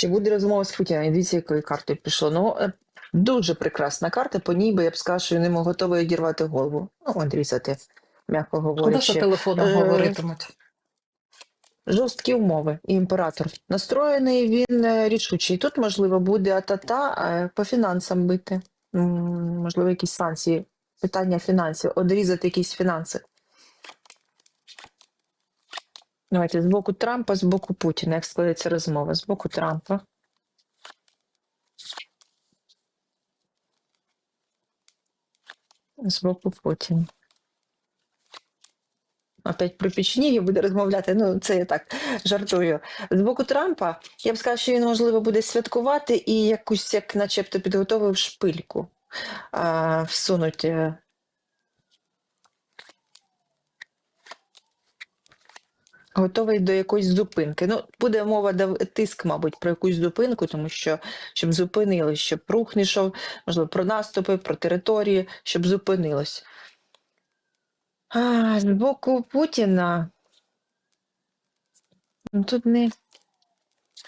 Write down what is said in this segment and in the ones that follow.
Чи буде розмова з Путіним? Дивіться, якою картою пішло. Ну, е, дуже прекрасна карта, по ній би я б сказала, що він готовий одірвати голову. Ну, одрізати, м'яко Куди говорячи. телефоном Е, говоритимуть? Жорсткі умови і імператор. Настроєний він е, рішучий. Тут, можливо, буде атата по фінансам бити. Можливо, якісь санкції, питання фінансів, одрізати якісь фінанси. Давайте з боку Трампа, з боку Путіна, як складеться розмова. З боку Трампа. З боку Путіна. Опять про печенігів буде розмовляти. Ну, це я так жартую. З боку Трампа я б сказала, що він, можливо, буде святкувати і якусь, як начебто, підготовив шпильку а, всунуть. Готовий до якоїсь зупинки. Ну, буде мова дав- тиск, мабуть, про якусь зупинку, тому що щоб зупинили, щоб рух не йшов, можливо, про наступи, про території, щоб зупинилось. А, з боку Путіна. Ну, тут не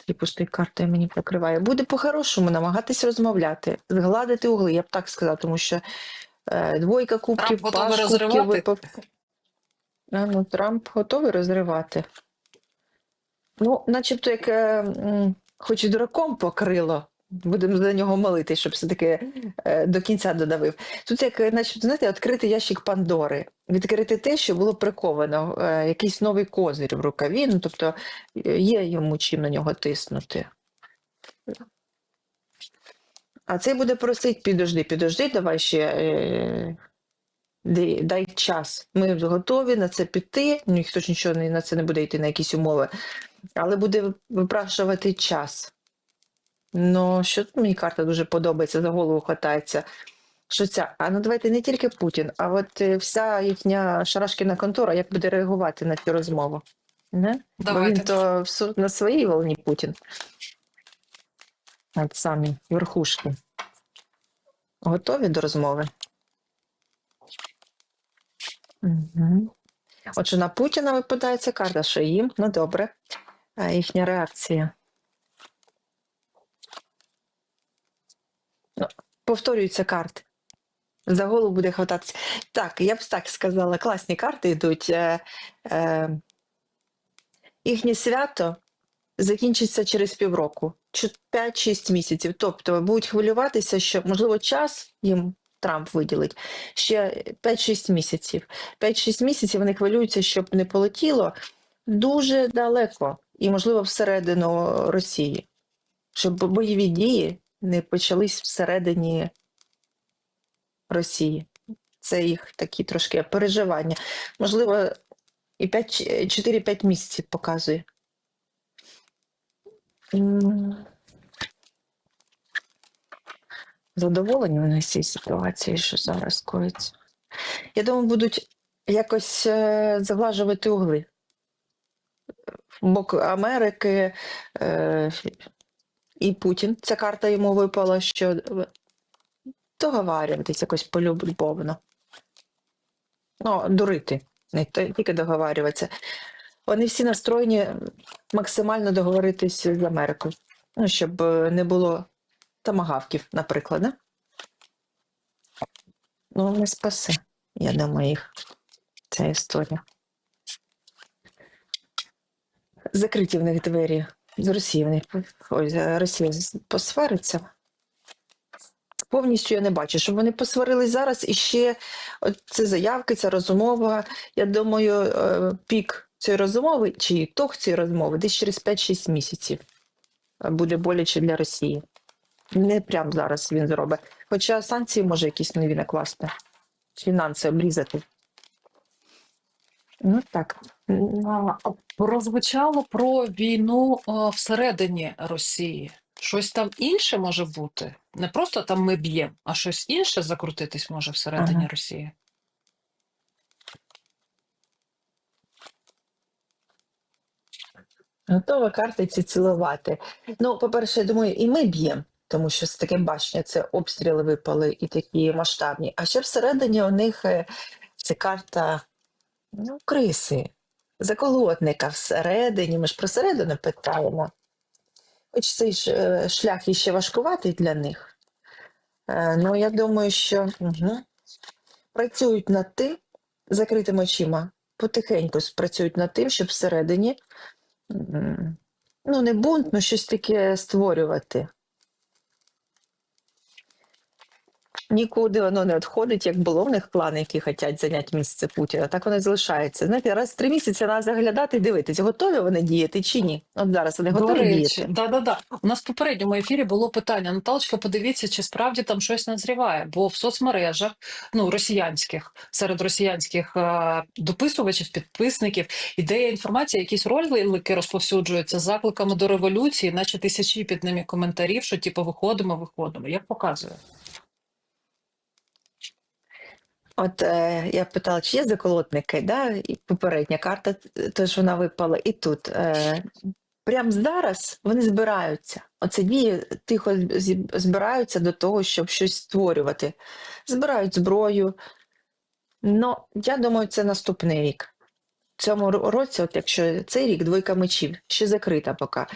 і пустою картою мені покриває. Буде по-хорошому намагатись розмовляти, згладити угли, я б так сказала, тому що е, двойка кубків, готовий кубків випав. Ну, Трамп готовий розривати. Ну, начебто, як е, хоч і дураком покрило, будемо за нього молити, щоб все-таки е, до кінця додавив. Тут, як, е, начебто, знаєте, відкрити ящик Пандори, відкрити те, що було приковано, е, якийсь новий козир в рукаві, ну, тобто е, є йому чим на нього тиснути. А цей буде просить, підожди, підожди, давай ще. Е, дай, час. Ми готові на це піти. Ну, Ніхто ж нічого на це не буде йти на якісь умови, але буде випрашувати час. Ну, що тут мені карта дуже подобається, за голову хватається. Що ця? А ну давайте не тільки Путін, а от е, вся їхня шарашкіна контора, як буде реагувати на цю розмову? Не? Бо він то в на своїй волні Путін. От самі верхушки. Готові до розмови? Угу. Отже, на Путіна випадає ця карта, що їм, ну добре, а їхня реакція. Ну, повторюються карти. За голову буде хвататися. Так, я б так сказала, класні карти йдуть. Е, е, їхнє свято закінчиться через півроку, чи 5-6 місяців. Тобто будуть хвилюватися, що, можливо, час їм Трамп виділить ще 5-6 місяців. 5-6 місяців вони хвилюються, щоб не полетіло дуже далеко і, можливо, всередину Росії, щоб бойові дії не почались всередині Росії. Це їх такі трошки переживання. Можливо, і 5, 4-5 місяців показує. Задоволені вони з цієї ситуації, що зараз коїться. Я думаю, будуть якось е, заглажувати угли. В бок Америки е, і Путін. Ця карта йому випала, що е, договарюватись якось полюбовно. Ну, дурити, не тільки договарюватися. Вони всі настроєні максимально договоритись з Америкою. Ну, щоб е, не було тамагавків, наприклад. Да? Ну, не спасе, я думаю, їх ця історія. Закриті в них двері з Росії. Ой, Росія посвариться. Повністю я не бачу, щоб вони посварились зараз і ще це заявки, ця розмова. Я думаю, е, пік цієї розмови чи ітог цієї розмови десь через 5-6 місяців буде боляче для Росії. Не прямо зараз він зробить. Хоча санкції може якісь нові накласти, фінанси обрізати. Ну так. Прозвучало про війну о, всередині Росії. Щось там інше може бути. Не просто там ми б'ємо, а щось інше закрутитись може всередині Ага. Росії. Готова картиці цілувати. Ну, по-перше, я думаю, і ми б'ємо, тому що з таке бачення це обстріли випали і такі масштабні. А ще всередині у них е, це карта ну, криси, заколотника всередині. Ми ж про середину питаємо. Хоч цей е, шлях іще важкуватий для них. Е, Ну, я думаю, що угу. працюють над тим, закритими очима, потихеньку працюють над тим, щоб всередині ну, не бунт, ну щось таке створювати. Нікуди воно не відходить, як було в них плани, які хочуть зайняти місце Путіна. Так воно і залишається. Знаєте, раз в три місяці треба заглядати і дивитися, готові вони діяти чи ні. От зараз вони До готові речі, діяти. да, да, да. У нас в попередньому ефірі було питання. Наталочка, подивіться, чи справді там щось назріває. Бо в соцмережах, ну росіянських, серед росіянських е, дописувачів, підписників, ідея інформація, якісь ролики розповсюджуються з закликами до революції, наче тисячі під ними коментарів, що типу виходимо, виходимо. Як показує? От е, я питала, чи є заколотники, да? і попередня карта т- теж вона випала. І тут е, прямо зараз вони збираються. Оце дії тихо збираються до того, щоб щось створювати. Збирають зброю. Ну, я думаю, це наступний рік. В цьому році, от якщо цей рік двойка мечів, ще закрита поки.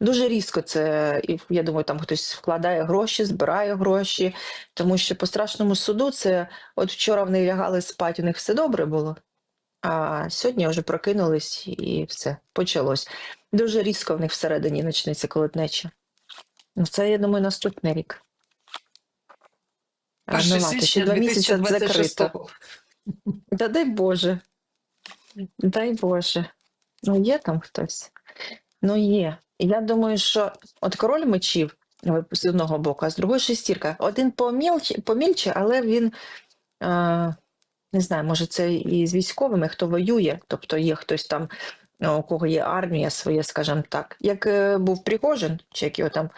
Дуже різко це, і я думаю, там хтось вкладає гроші, збирає гроші, тому що по страшному суду це от вчора вони лягали спати, у них все добре було, а сьогодні вже прокинулись і все, почалось. Дуже різко в них всередині почнеться колотнеча. Ну, це, я думаю, наступний рік. А, ще два місяці закрито. Та дай Боже. Дай Боже. Ну, є там хтось? Ну, є. Я думаю, що от король мечів з одного боку, а з другої шестірка. Один помільче, помільче але він, е, не знаю, може, це і з військовими, хто воює, тобто є хтось там, е, у кого є армія своя, скажімо так. Як е, був Пригожин, чи як його там,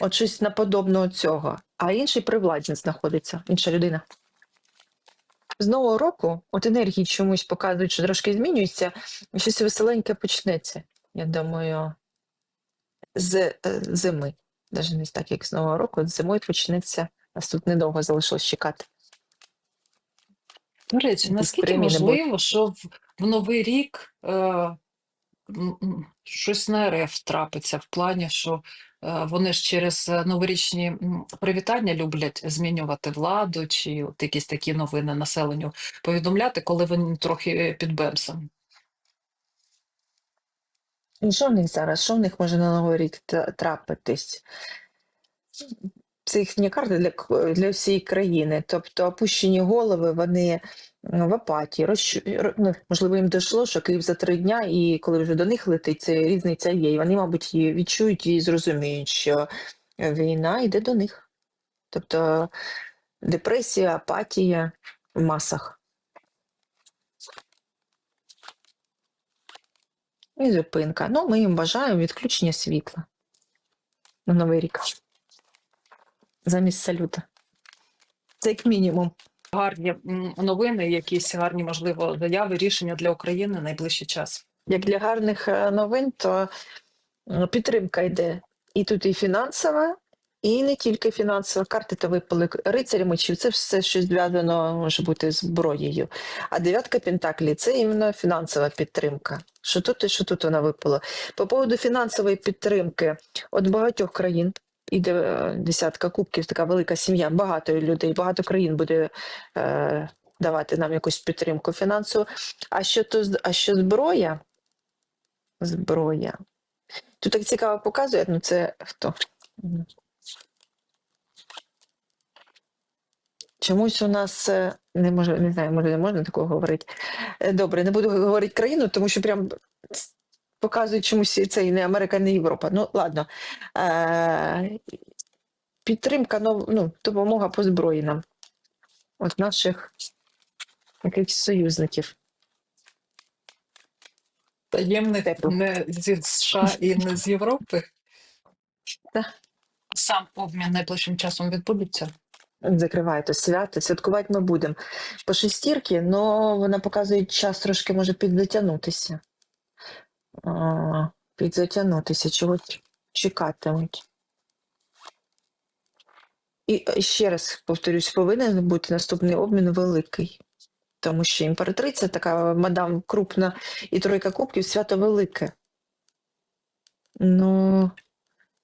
от щось наподобного цього, а інший при владі знаходиться, інша людина. З нового року от енергії чомусь показують, що трошки змінюється, щось веселеньке почнеться. Я думаю, з е, зими. Навіть не так, як з нового року, з зимою почнеться. Нас тут недовго залишилось чекати. До речі, наскільки можливо, що в, в Новий рік е, щось на РФ трапиться в плані, що е, вони ж через е, новорічні привітання люблять змінювати владу чи от якісь такі новини населенню повідомляти, коли вони трохи під бемсом. І що в них зараз? Що в них може на Новий рік трапитись? Це їхні карти для, для всієї країни. Тобто опущені голови, вони ну, в апатії. Розчу... Ну, можливо, їм дійшло, що Київ за три дня, і коли вже до них летить, це різниця є. І вони, мабуть, її відчують і зрозуміють, що війна йде до них. Тобто депресія, апатія в масах. І зупинка. Ну, ми їм бажаємо відключення світла на Новий рік. Замість салюта. Це як мінімум. Гарні новини, якісь гарні, можливо, заяви, рішення для України найближчий час. Як для гарних е, новин, то підтримка йде і тут і фінансова, і не тільки фінансова. Карти та випали рицарі мечів. Це все, що зв'язано може бути зброєю. А дев'ятка пентаклі це іменно фінансова підтримка. Що тут і що тут вона випала. По поводу фінансової підтримки от багатьох країн. Іде е, десятка кубків, така велика сім'я, багато людей, багато країн буде е, давати нам якусь підтримку фінансову. А що то а що зброя? Зброя. Тут так цікаво показує, ну це хто? Чомусь у нас е, не може, не знаю, може не можна такого говорити. Е, Добре, не буду говорити країну, тому що прям показують чомусь це і не Америка, не Європа. Ну, ладно. Е, підтримка, ну, ну, допомога по зброї нам. От наших якихось союзників. Таємник Тепло. не зі США і не з Європи. Так. Сам обмін найближчим часом відбудеться. Закриває то свято. Святкувати ми будемо. По шестірки, але вона показує час трошки може підзатягнутися. Підзатягнутися, чогось чекатимуть. І ще раз повторюсь, повинен бути наступний обмін великий. Тому що імператриця така мадам крупна і тройка кубків свято велике. Ну,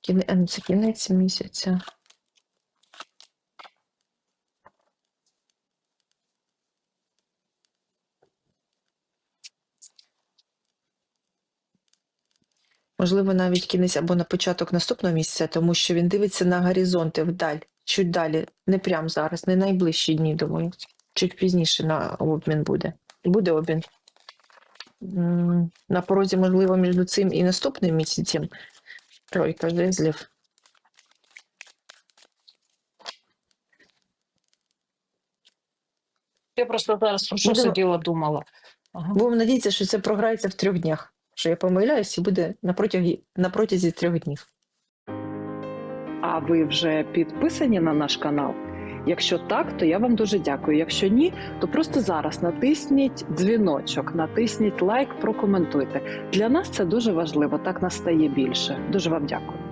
ну, Це кінець місяця. Можливо, навіть кінець або на початок наступного місяця, тому що він дивиться на горизонти вдаль, чуть далі, не прямо зараз, не найближчі дні, думаю. Чуть пізніше на обмін буде. Буде обмін. На порозі, можливо, між цим і наступним місяцем. Тройка жезлів. Я просто зараз про що сиділа, думала. Ага. Будемо надіятися, що це програється в трьох днях. Що я помиляюсь і буде на протязі, на протязі трьох днів. А ви вже підписані на наш канал? Якщо так, то я вам дуже дякую. Якщо ні, то просто зараз натисніть дзвіночок, натисніть лайк, прокоментуйте. Для нас це дуже важливо. Так нас стає більше. Дуже вам дякую.